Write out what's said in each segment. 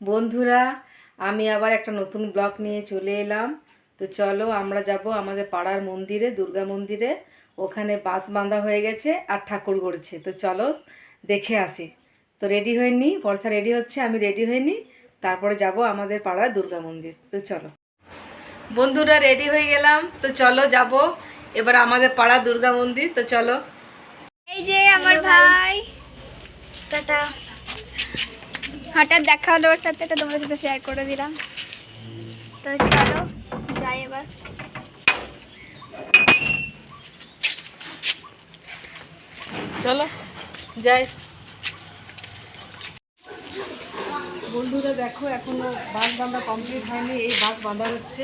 বন্ধুরা, আমি আবার একটা নতুন ব্লগ নিয়ে চলে এলাম। তো চলো আমরা যাব আমাদের পাড়ার মন্দিরে, দুর্গা মন্দিরে। ওখানে বাস বাঁধা হয়ে গেছে আর ঠাকুর গড়ছে। তো চলো দেখে আসি। তো রেডি হয়নি বর্ষা রেডি হচ্ছে, আমি রেডি হয়নি তারপরে যাব আমাদের পাড়ার দুর্গা মন্দির। তো চলো। বন্ধুরা রেডি হয়ে গেলাম। তো চলো যাব। এবার আমাদের পাড়া দুর্গা মন্দির। তো চলো। এই যে আমার ভাই। টাটা। হঠাৎ দেখা হলো ওর সাথে তো তোমাদের সাথে শেয়ার করে দিলাম। তো চলো যাই এবার। চলো যাই। বন্ধুরা দেখো এখনও বাস বাঁধা কমপ্লিট হয়নি এই বাস বাঁধা হচ্ছে।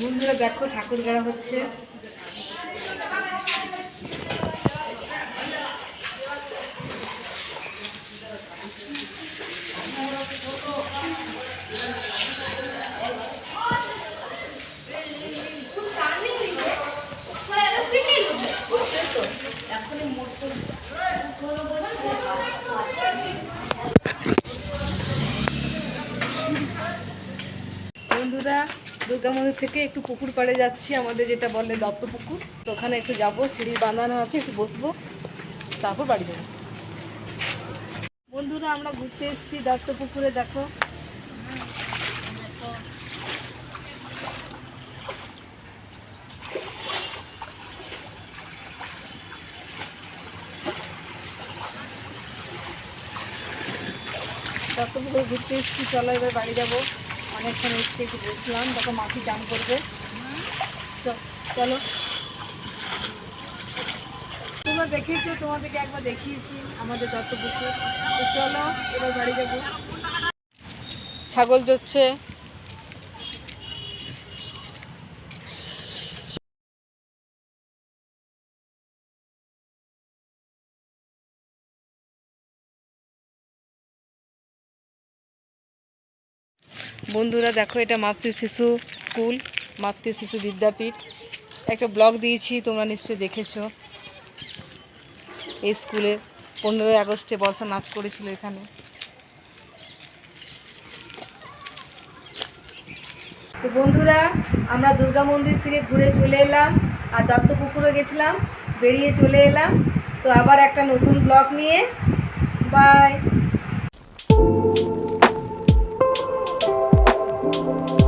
বন্ধুরা দেখো ঠাকুর গড়া হচ্ছে। বন্ধুরা দুর্গা মন্দির থেকে একটু পুকুর পাড়ে যাচ্ছি, আমাদের যেটা বলে দত্ত পুকুর তো ওখানে একটু যাব, সিঁড়ি বাঁধানো আছে, একটু বসবো, তারপর বাড়ি যাব। বন্ধুরা, আমরা ঘুরতে এসেছি দত্ত পুকুরে দেখো। দত্ত ঘুরতে এসেছি, চলো এবার বাড়ি যাব। অনেকক্ষণ এসছে একটু বসলাম তখন মাছি চান করবে। চলো তোমরা দেখেছ তোমাদেরকে একবার দেখিয়েছি আমাদের দত্তপুকুর। তো চলো, এবার বাড়ি যাব। ছাগল চড়ছে বন্ধুরা, দেখো এটা মাতৃ শিশু স্কুল, মাতৃ শিশু বিদ্যাপীঠ। একটা ব্লগ দিয়েছি, তোমরা নিশ্চয়ই দেখেছ। এই স্কুলে পনেরোই আগস্টে বর্ষা নাচ করেছিল এখানে। তো বন্ধুরা, আমরা দুর্গা মন্দির থেকে ঘুরে চলে এলাম, আর দত্তপুকুরে গেছিলাম, বেরিয়ে চলে এলাম। তো আবার একটা নতুন ব্লগ নিয়ে, বাই। Thank you.